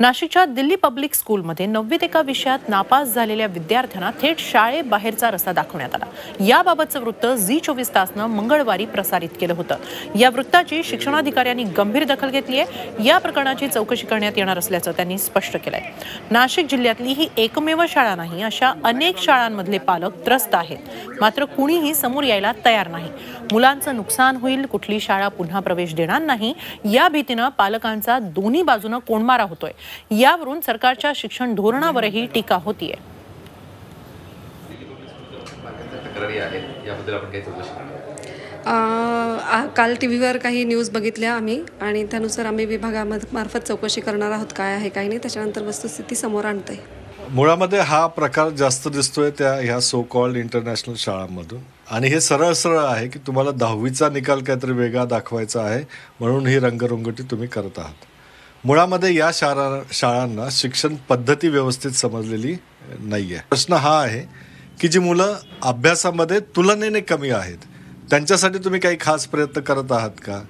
नाशिकच्या दिल्ली पब्लिक स्कूलमध्ये नववीत एका विषयात नापास झालेल्या विद्यार्थ्यांना थेट शाळेबाहेरचा रस्ता दाखवण्यात आला. याबाबतचं वृत्त झी चोवीस तासनं मंगळवारी प्रसारित केलं होतं. या वृत्ताची शिक्षणाधिकाऱ्यांनी गंभीर दखल घेतली आहे या प्रकरणाची चौकशी करण्यात येणार असल्याचं त्यांनी स्पष्ट केलंय. नाशिक जिल्ह्यातली ही एकमेव शाळा नाही अशा अनेक शाळांमधले पालक त्रस्त आहेत. मात्र कुणीही समोर यायला तयार नाही. मुलांचं नुकसान होईल कुठली शाळा पुन्हा प्रवेश देणार नाही या भीतीनं पालकांचा दोन्ही बाजूनं कोंडमारा होतोय. यावरून सरकारच्या शिक्षण धोरणावरही टीका होतीये. काही आ- काल टी व्हीवर काही न्यूज बघितल्या आम्ही आणि त्यानुसार आम्ही विभागामध्ये मार्फत चौकशी करणार आहोत काय आहे काय नाही त्याच्यानंतर वस्तुस्थिती समोर आणते मुळामध्ये हा प्रकार जास्त दिसतोय त्या ह्या सो कॉल्ड इंटरनॅशनल शाळांमधून. आणि हे सरळ सरळ आहे की तुम्हाला दहावीचा निकाल काहीतरी वेगळा दाखवायचा आहे म्हणून ही रंगरंगोटी तुम्ही करत आहात. मुळामध्ये या शाळा शाळांना शिक्षण पद्धती व्यवस्थित समजलेली नाही आहे प्रश्न हा आहे की जी मुलं अभ्यासामध्ये तुलनेने कमी आहेत त्यांच्यासाठी तुम्ही काही खास प्रयत्न करत आहात का?